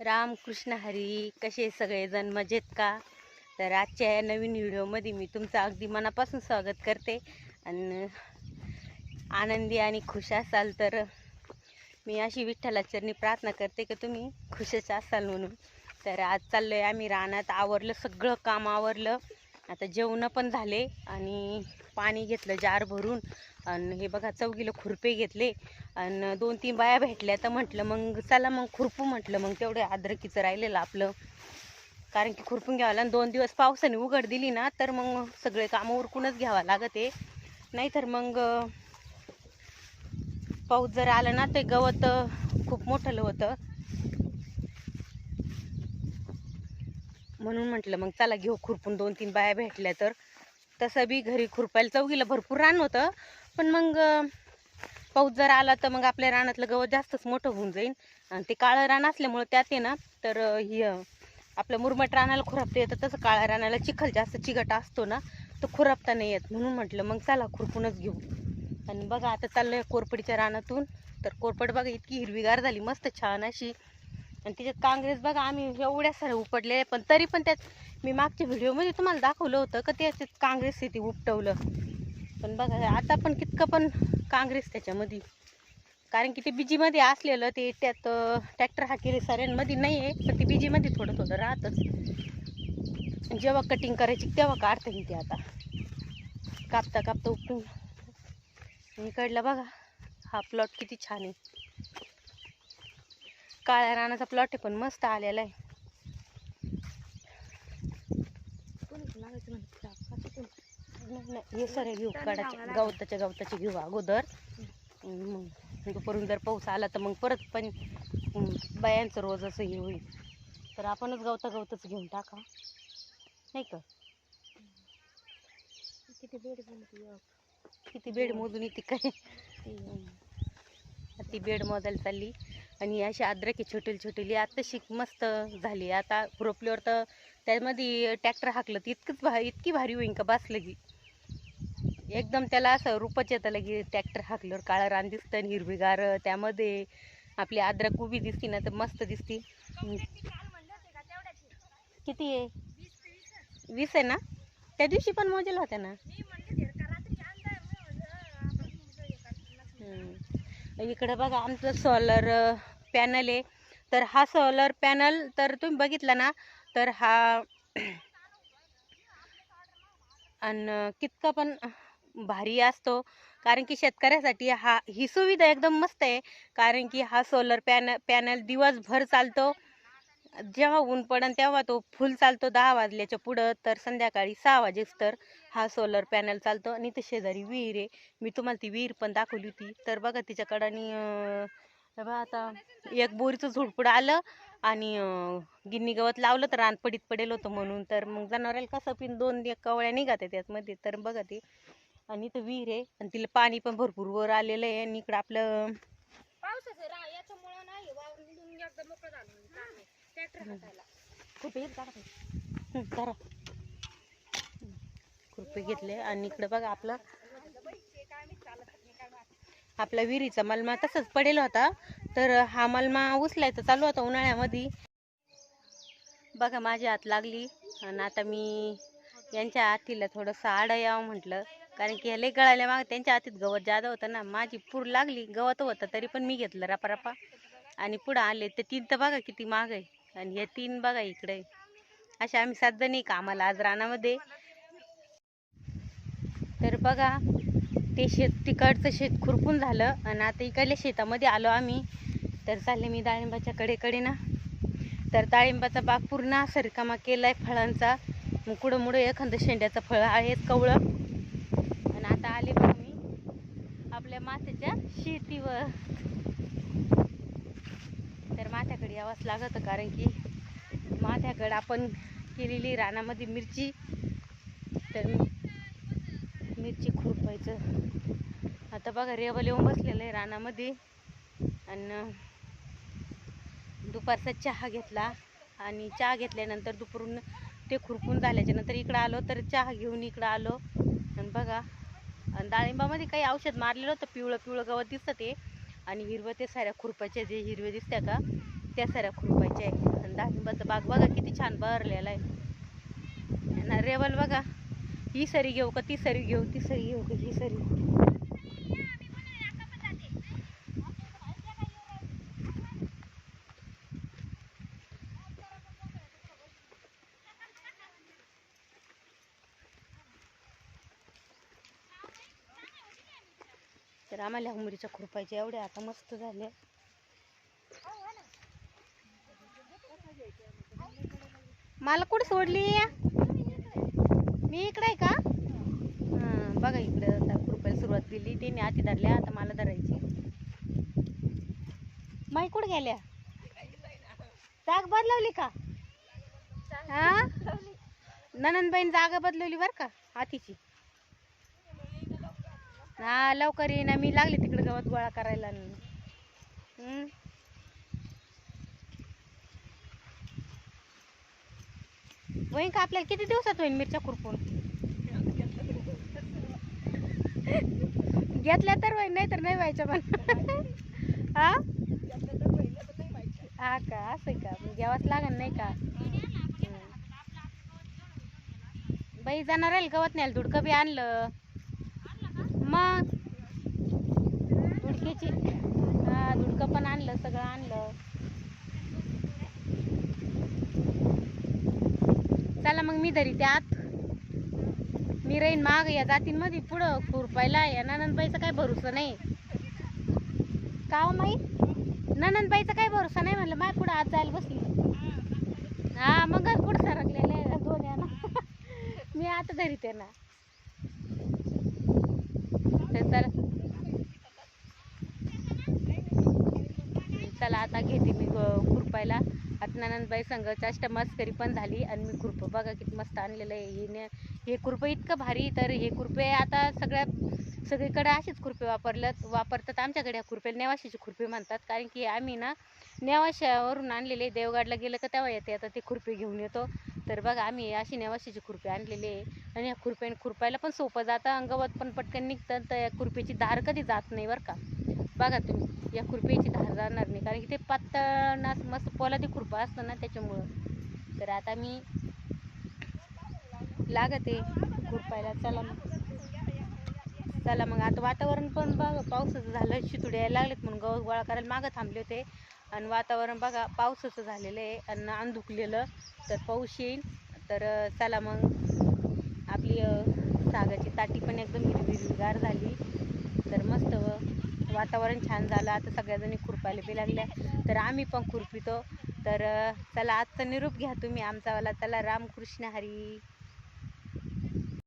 राम कृष्ण हरी कसे सगळेजण? मजेत का? तर आजच्या या नवीन व्हिडिओमध्ये मी तुमचं अगदी मनापासून स्वागत करते. आणि आनंदी आणि खुश असाल तर मी अशी विठ्ठलाचरणी प्रार्थना करते की तुम्ही खुशच असाल म्हणून. तर आज चाललो आहे आम्ही रानात. आवरलं सगळं काम आवरलं. आता जेवणं पण झाले आणि पाणी घेतलं जार भरून. आणि हे बघा चौकीला खुरपे घेतले. आणि दोन तीन बाया भेटल्या तर म्हटलं मग चला मग खुरपू म्हटलं. मग तेवढं आद्रकीचं राहिलेलं आपलं. कारण की खुरपून घ्यावं लागलं दोन दिवस पावसाने उघड दिली ना तर मग सगळे कामं उरकूनच घ्यावं लागते नाहीतर मग पाऊस जर आला ना ते गवत खूप मोठं होतं. म्हणून म्हटलं मग चला घेऊ खुरपून दोन तीन बाया भेटल्या तर. तसं बी घरी खुरपायला चौकीला भरपूर रान होतं. पण मग पाऊस जर आला तर मग आपल्या रानातलं गवत जास्तच मोठं होऊन जाईल आणि ते काळं रान असल्यामुळं त्यात आहे ना तर ही आपलं मुरमट रानाला खुरपता येतं तसं काळ्या रानाला चिखल जास्त चिकट असतो ना तो खुरपता नाही येत. म्हणून म्हटलं मग चला खुरपूनच घेऊ. आणि बघा आता चाललोय कोरपडीच्या रानातून. तर कोरपड बघा इतकी हिरवीगार झाली मस्त छान अशी आणि त्याच्यात काँग्रेस बघा आम्ही एवढ्या साऱ्या उपटले पण तरी पण त्यात मी मागच्या व्हिडिओमध्ये तुम्हाला दाखवलं होतं का त्याच्यात काँग्रेस ते उपटवलं. पण बघा आता पण कितकं पण काँग्रेस त्याच्यामध्ये. कारण की ते बिजीमध्ये असलेलं ते त्यात ट्रॅक्टर हा केले साऱ्यांमध्ये नाही आहे पण ते बिजीमध्ये थोडं थोडं राहतच. आणि जेव्हा कटिंग करायची तेव्हा काढता मी ते आता. कापता कापता उपटून. इकडला बघा हा प्लॉट किती छान आहे. काळ्या रानाचा प्लॉट आहे पण मस्त आलेला आहे. हे सर घेऊ काढायचे गवताच्या गवताचे घेऊ अगोदर. मग दुपारून जर पाऊस आला तर मग परत पण बायांचं रोज असं हे होईल. तर आपणच गवता गवतच घेऊन टाका. नाही का? किती बेड किती बेड मोजून येते काय? ती बेड मोजायला चालली. आणि अशी अद्रकी छोटेली छोटेली आता शिक मस्त झाली. आता रोपल्यावर तर त्यामध्ये ट्रॅक्टर हाकलं तर इतकंच भा इतकी भारी होईन का बसलं की एकदम त्याला असं रूपच येतं लगे ट्रॅक्टर हाकल्यावर काळं रान दिसतं आणि हिरवीगार त्यामध्ये आपली अद्रक उभी दिसती ना तर मस्त दिसती. किती आहे? वीस आहे ना? त्या दिवशी पण मोजेल होत्या ना. इकडं बघा आमचं सोलर पॅनल आहे. तर हा सोलर पॅनल तर तुम्ही बघितला ना तर हा आणि कितका पण भारी असतो. कारण की शेतकऱ्यासाठी हा ही सुविधा एकदम मस्त आहे. कारण की हा सोलर पॅन पॅनल दिवसभर चालतो. जेव्हा ऊन पडन तेव्हा तो फुल चालतो दहा वाजल्याच्या पुढं तर संध्याकाळी सहा वाजेस तर हा सोलर पॅनल चालतो. आणि ते शेजारी विहीर आहे. मी तुम्हाला ती विहीर पण दाखवली होती. तर बघा तिच्याकडं आणि बघा आता एक बोरीचं झुडपुड आलं आणि गिन्नी गवत लावलं तर रान पडीत पडेल होतं म्हणून. तर मग जनावराला कसं पिन दोन एक कवळ्या निघात आहे त्यातमध्ये तर बघा ते. आणि इथं विहीर आहे. आणि तिला पाणी पण भरपूर वर आलेलं आहे. आणि इकडं आपलं पावसाचं ट्रॅक्टर हातायला करा. खुरपे घेतले आणि इकडं बघा आपलं आपला विहिरीचा मलमा तसंच पडेल होता. तर हा मलमा उचलायचा चालू होता उन्हाळ्यामध्ये. बघा माझी हात लागली आणि आता मी यांच्या हातीला थोडंसं आडं यावं म्हटलं. कारण की ह्याला गळाल्या माग त्यांच्या हातीत गवत जादा होतं ना. माझी पूर लागली गवत होतं तरी पण मी घेतलं रपा रपा. आणि पुढं आले ते तीन तर बघा किती माग आहे. आणि हे तीन बघा इकडे. अशा आम्ही सात जणी कामाला आज रानामध्ये. तर बघा ते शेत तिकडचं शेत खुरपून झालं आणि आता इकडल्या शेतामध्ये आलो आम्ही. तर चालले मी डाळिंबाच्या कडेकडे ना. तर डाळिंबाचा बाग पूर्ण असा रिकामा केलाय फळांचा. मग कुठं मुडं एखादं शेंड्याचं फळ आहेत कवळं. आणि आता आले बघा मी आपल्या मातेच्या शेतीवर. माथ्याकडे यावंच लागतं कारण की माथ्याकडं आपण केलेली रानामध्ये मिरची. तर मिरची खुरपायचं आता बघा रेवल येऊन बसलेलं आहे रानामध्ये. आणि दुपारचा चहा घेतला आणि चहा घेतल्यानंतर दुपारून ते खुरपून झाल्याच्यानंतर इकडं आलो तर चहा घेऊन इकडं आलो. आणि बघा आणि डाळिंबामध्ये काही औषध मारलेलं होतं पिवळं पिवळं गवत दिसतं ते. आणि हिरवं ते साऱ्या खुरपाच्या जे हिरवे दिसत्या का त्या साऱ्या खुरपायच्या आहे आणि डाळिंबाचा बाग बघा किती छान बहरलेला आहे. ना रेवल बघा ही सरी घेऊ का ती सरी घेऊ ती सरी घेऊ का ही सरी तर आम्हाला ह्या मुरीच्या खुरपायच्या एवढ्या आता मस्त झाल्या. मला कुठे सोडली? मी इकडे आहे का? हां बघा इकडे आता खुरपायला सुरुवात केली. तिने आती धरल्या आता मला धरायची माई कुठे गेल्या? जाग बदलवली का? हां? ननंदबाईन जागा बदलवली बरं का हातीची. हा लवकर ये ना. मी लागले तिकडे गवत गोळा करायला न. हम्म. होईन का आपल्याला किती दिवसात होईन मिरच्या खुरपून? घेतल्या तर होईन नाही तर नाही व्हायच्या पण. हा? हा का? असं आहे का? मग घ्यावाच लागेल नाही का? बाई जाणार आहे गवत नाही धुडकं बी आणलं. मग? धुडकीची हा धुडकं पण आणलं सगळं आणलं. चला मग मी धरी त्यात. मी राहीन माग या जातींमध्ये पुढं खुरपायला या ननंदबाईचा काय भरोसा नाही. का हो माई? ननंदबाईचा काय भरोसा नाही म्हणलं माय पुढं आज जायला बसली. हा मग पुढं सरकलेले आहे. दोन यानं मी आता धरीते ना तर चला. आता घेते मी खुरपायला. आत्मानंदबाई संघ चाष्टा मस्करी पण झाली आणि मी खुरपं बघा किती मस्त आणलेलं आहे. हे हे खुरप इतकं भारी तर हे खुरपे आता सगळ्या सगळीकडे असेच खुरपे वापरलं वापरतात आमच्याकडे ह्या खुरपेला नेवाशीचे खुरपे म्हणतात. कारण की आम्ही ना नेवाशावरून आणलेले देवगडला गेलं का तेव्हा येते. आता ते खुरपे घेऊन येतो. तर बघा आम्ही अशी नेवाशीचे खुरपे आणलेले आहे. आणि ह्या खुरप्याने खुरपायला पण सोपं जातं. अंगवत पण पटकन निघतं. तर या खुरपीची धार कधी जात नाही बरं का. बघा तुम्ही या खुरपीची धार जाणार नाही. कारण की ते पातळ मस्त पोलादी खुरपा असतं ना त्याच्यामुळं. तर आता मी लागते खुरपायला. चला मग. चला मग. आता वातावरण पण बघा पावसाचं झालं. शितुड्या यायला लागलेत म्हणून गवत गोळा करायला मागं थांबले होते. आणि वातावरण बघा पावसाचं झालेलं आहे आणि अंधुकलेलं. तर पाऊस येईल. तर चला मग. आपली सागाची ताटी पण एकदम हिरवी हिरवीगार झाली. वातावरण छान झालं. आता सगळ्याजणी खुरपायला बी लागल्या. तर आम्ही पण खुरपितो. तर चला आजचा निरूप घ्या तुम्ही आमचावाला चला रामकृष्ण हरी.